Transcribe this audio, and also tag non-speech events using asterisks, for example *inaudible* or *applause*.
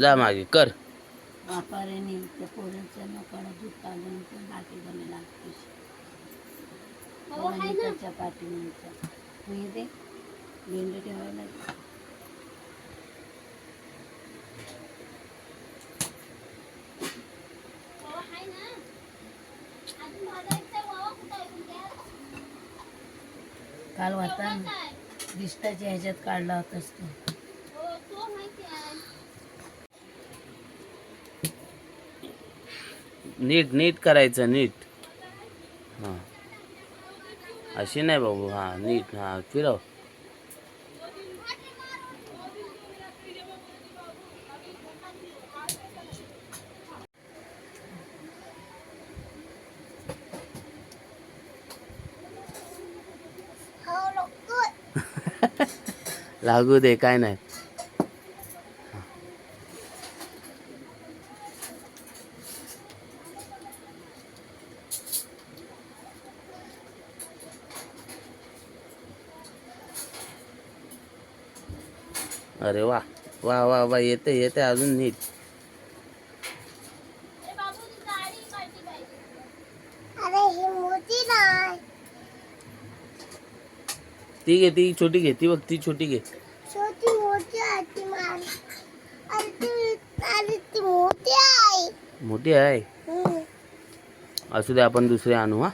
जा मागे कर. त्या दूध काढून ते लागते मी ते भेंड ठेवायला काल होता दिष्टाच्या ह्याच्यात काढला होतास तो. नीट नीट करायचं नीट. हां. अशी नाही बाबू हां नीट हां फिरव. *laughs* लागू दे काय नाही. अरे वा वा वा वा येते येते अजून नीट. अरे ही मोठी नाही ती घे ती छोटी घे ती बघ ती छोटी घे. मोठी आहे असू दे आपण दुसरे आणू हा.